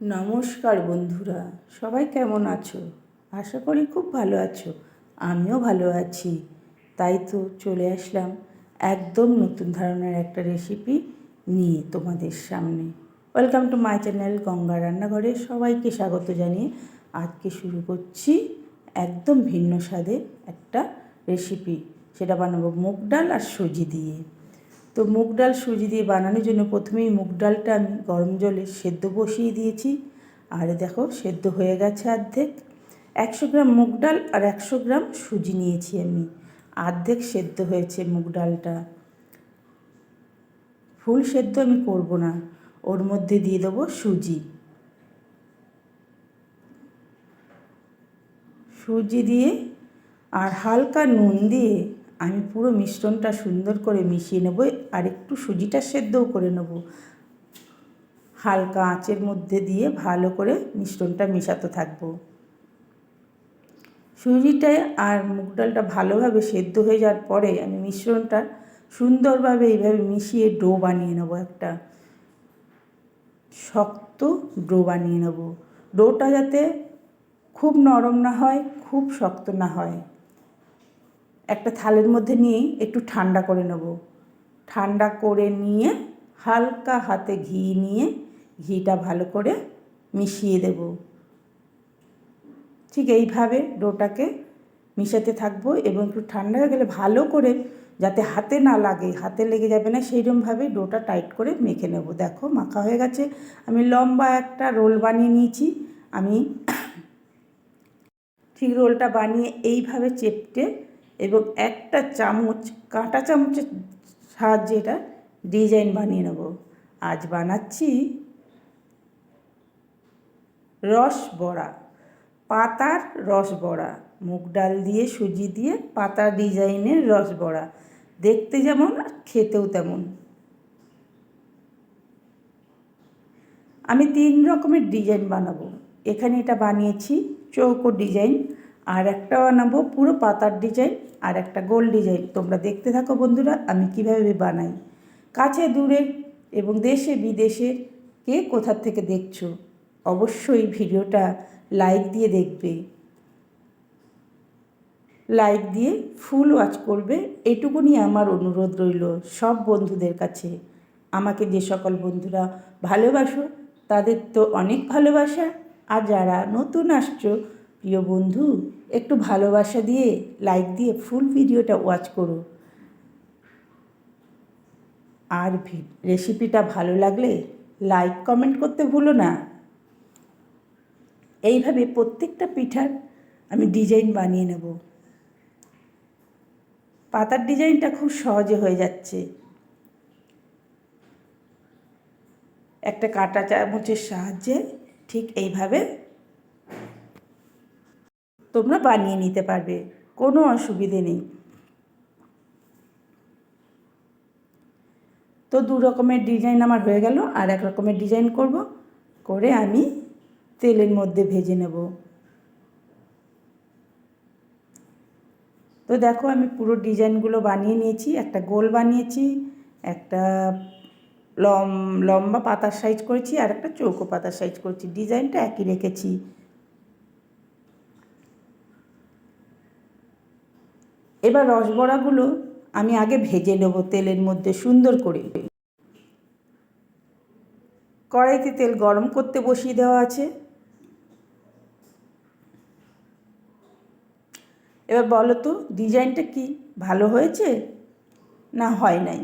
নমস্কার বন্ধুরা, সবাই কেমন আছো? আশা করি খুব ভালো আছো, আমিও ভালো আছি। তাই তো চলে আসলাম একদম নতুন ধরনের একটা রেসিপি নিয়ে তোমাদের সামনে। Welcome to my channel Ganga রান্নাঘরে সবাইকে স্বাগত জানিয়ে আজকে শুরু করছি একদম ভিন্ন স্বাদের একটা রেসিপি সেটা বানাবো মুগ ডাল আর সুজি দিয়ে। তো মুগ ডাল সুজি দিয়ে বানানোর জন্য প্রথমেই মুগ ডালটা আমি গরম জলে সেদ্ধ বসিয়ে দিয়েছি। আর দেখো, সেদ্ধ হয়ে গেছে অর্ধেক। একশো গ্রাম মুগ ডাল আর একশো গ্রাম সুজি নিয়েছি আমি। অর্ধেক সেদ্ধ হয়েছে মুগ ডালটা। ফুল সেদ্ধ আমি করব না, ওর মধ্যে দিয়ে দেবো সুজি। সুজি দিয়ে আর হালকা নুন দিয়ে আমি পুরো মিশ্রণটা সুন্দর করে মিশিয়ে নেব আর একটু সুজিটা সেদ্ধও করে নেব। হালকা আঁচের মধ্যে দিয়ে ভালো করে মিশ্রণটা মেশাতে থাকব। সুজিটা আর মুগ ডালটা ভালোভাবে সেদ্ধ হয়ে যাওয়ার পরে আমি মিশ্রণটা সুন্দরভাবে এইভাবে মিশিয়ে ডো বানিয়ে নেব একটা। শক্ত ডো বানিয়ে নেব। ডোটা যাতে খুব নরম না হয়, খুব শক্ত না হয়। একটা থালের মধ্যে নিয়ে একটু ঠান্ডা করে নেব। ঠান্ডা করে নিয়ে হালকা হাতে ঘি নিয়ে ঘিটা ভালো করে মিশিয়ে দেব। ঠিক এইভাবে ডোটাকে মিশাতে থাকব এবং একটু ঠান্ডা হয়ে গেলে ভালো করে যাতে হাতে না লাগে, হাতে লেগে যাবে না সেইরকমভাবে ডোটা টাইট করে মেখে নেব। দেখো মাখা হয়ে গেছে। আমি লম্বা একটা রোল বানিয়ে নিয়েছি। আমি ঠিক রোলটা বানিয়ে এইভাবে চেপটে এবং একটা চামচ, কাঁটা চামচের সাহায্যে এটা ডিজাইন বানিয়ে নেব। আজ বানাচ্ছি রস বড়া, পাতার রস বড়া। মুগ ডাল দিয়ে সুজি দিয়ে পাতা ডিজাইনের রস বড়া। দেখতে যেমন আর খেতেও তেমন। আমি তিন রকমের ডিজাইন বানাবো। এখানে এটা বানিয়েছি চৌকো ডিজাইন, আর একটা বানাবো পুরো পাতার ডিজাইন। আর একটা গোল ডিজাইন। তোমরা দেখতে থাকো বন্ধুরা, আমি কীভাবে বানাই। কাছে, দূরে এবং দেশে, বিদেশে কে কোথার থেকে দেখছ, অবশ্যই ভিডিওটা লাইক দিয়ে দেখবে। লাইক দিয়ে ফুল ওয়াচ করবে, এটুকুনি আমার অনুরোধ রইল সব বন্ধুদের কাছে। আমাকে যে সকল বন্ধুরা ভালোবাসো, তাদের তো অনেক ভালোবাসা। আর যারা নতুন আসছো প্রিয় বন্ধু, একটু ভালোবাসা দিয়ে লাইক দিয়ে ফুল ভিডিওটা ওয়াচ করো। আর রেসিপিটা ভালো লাগলে লাইক কমেন্ট করতে ভুলো না। এইভাবে প্রত্যেকটা পিঠার আমি ডিজাইন বানিয়ে নেব। পাতার ডিজাইনটা খুব সহজে হয়ে যাচ্ছে। একটা কাটা চামচের সাহায্যে ঠিক এইভাবে তোমরা বানিয়ে নিতে পারবে, কোনো অসুবিধে নেই। তো দু রকমের ডিজাইন আমার হয়ে গেল, আর এক রকমের ডিজাইন করব, করে আমি তেলের মধ্যে ভেজে নেব। তো দেখো আমি পুরো ডিজাইনগুলো বানিয়ে নিয়েছি, একটা গোল বানিয়েছি, একটা লম, লম্বা পাতার সাইজ করেছি, আর একটা চৌকো পাতার সাইজ করেছি। ডিজাইনটা একই রেখেছি। এবার রসবড়াগুলো আমি আগে ভেজে নেব তেলের মধ্যে সুন্দর করে। কড়াইতে তেল গরম করতে বসিয়ে দেওয়া আছে। এবার বলো তো, ডিজাইনটা কি ভালো হয়েছে? না, হয় নাই।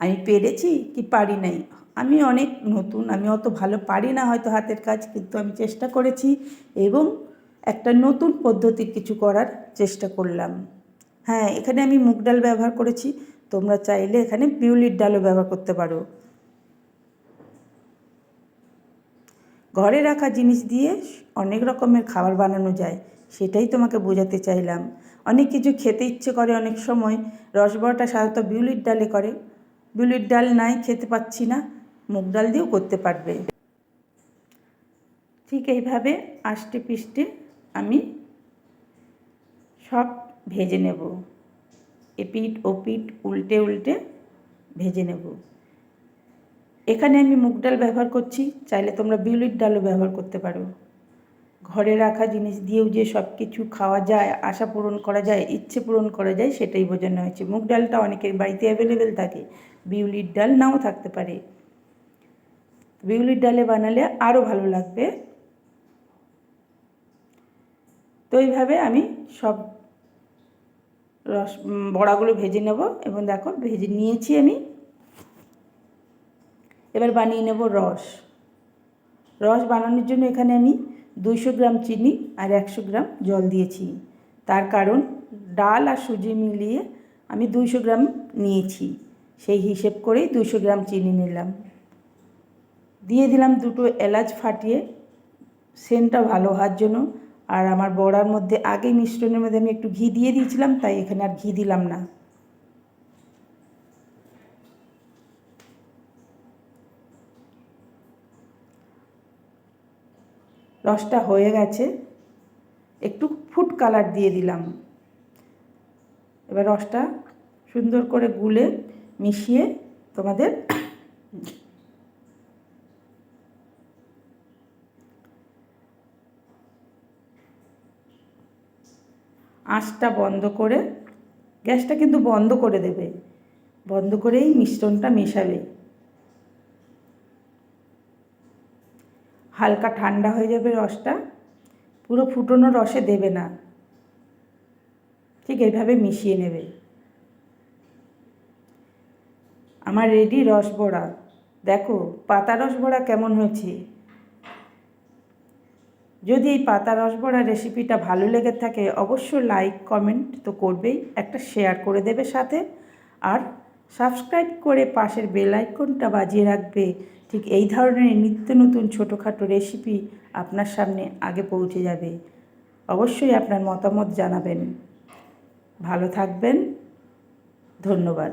আমি পেরেছি কি পারি নাই? আমি অনেক নতুন, আমি অত ভালো পারি না হয়তো হাতের কাজ, কিন্তু আমি চেষ্টা করেছি এবং একটা নতুন পদ্ধতির কিছু করার চেষ্টা করলাম। হ্যাঁ এখানে আমি মুগ ডাল ব্যবহার করেছি। তোমরা চাইলে এখানে বিউলির ডালও ব্যবহার করতে পারো। ঘরে রাখা জিনিস দিয়ে অনেক রকমের খাবার বানানো যায়, সেটাই তোমাকে বোঝাতে চাইলাম। অনেক কিছু খেতে ইচ্ছে করে অনেক সময় রসবড়াটা সাধারণত বিউলির ডালে করে। বিউলির ডাল নাই, খেতে পাচ্ছি না, মুগ ডাল দিয়েও করতে পারবে। ঠিক এইভাবে আষ্টে পিষ্টে আমি সব ভেজে নেব। এপিট ওপিট উল্টে উল্টে ভেজে নেব। এখানে আমি মুগ ডাল ব্যবহার করছি, চাইলে তোমরা বিউলির ডালও ব্যবহার করতে পারো। ঘরে রাখা জিনিস দিয়েও যে সব কিছু খাওয়া যায়, আশা পূরণ করা যায়, ইচ্ছে পূরণ করা যায়, সেটাই বোঝানো হয়েছে। মুগ ডালটা অনেকের বাড়িতে অ্যাভেলেবেল থাকে, বিউলির ডাল নাও থাকতে পারে। বিউলির ডালে বানালে আরও ভালো লাগবে। তো এইভাবে আমি সব রস বড়াগুলো ভেজে নেব এবং দেখো ভেজে নিয়েছি আমি। এবার বানিয়ে নেব রস। রস বানানোর জন্য এখানে আমি দুইশো গ্রাম চিনি আর একশো গ্রাম জল দিয়েছি। তার কারণ ডাল আর সুজি মিলিয়ে আমি দুইশো গ্রাম নিয়েছি। সেই হিসেব করেই দুইশো গ্রাম চিনি নিলাম। দিয়ে দিলাম দুটো এলাচ ফাটিয়ে, সেন্টটা ভালো হওয়ার জন্য। আর আমার বড়ার মধ্যে আগে মিশ্রণের মধ্যে আমি একটু ঘি দিয়ে দিয়েছিলাম, তাই এখানে আর ঘি দিলাম না। রসটা হয়ে গেছে, একটু ফুড কালার দিয়ে দিলাম। এবার রসটা সুন্দর করে গুলে মিশিয়ে তোমাদের আঁচটা বন্ধ করে, গ্যাসটা কিন্তু বন্ধ করে দেবে। বন্ধ করেই মিশ্রণটা মেশাবে। হালকা ঠান্ডা হয়ে যাবে রসটা, পুরো ফুটোনো রসে দেবে না। ঠিক এইভাবে মিশিয়ে নেবে। আমার রেডি রস বড়া। দেখো, পাতা রস বড়া কেমন হয়েছে? যদি এই পাতা রসবড়া রেসিপিটা ভালো লেগে থাকে, অবশ্যই লাইক কমেন্ট তো করবেই। একটা শেয়ার করে দেবে সাথে। আর সাবস্ক্রাইব করে পাশের বেল আইকনটা বাজিয়ে রাখবে। ঠিক এই ধরনের নিত্য নতুন ছোটোখাটো রেসিপি আপনার সামনে আগে পৌঁছে যাবে। অবশ্যই আপনার মতামত জানাবেন। ভালো থাকবেন। ধন্যবাদ।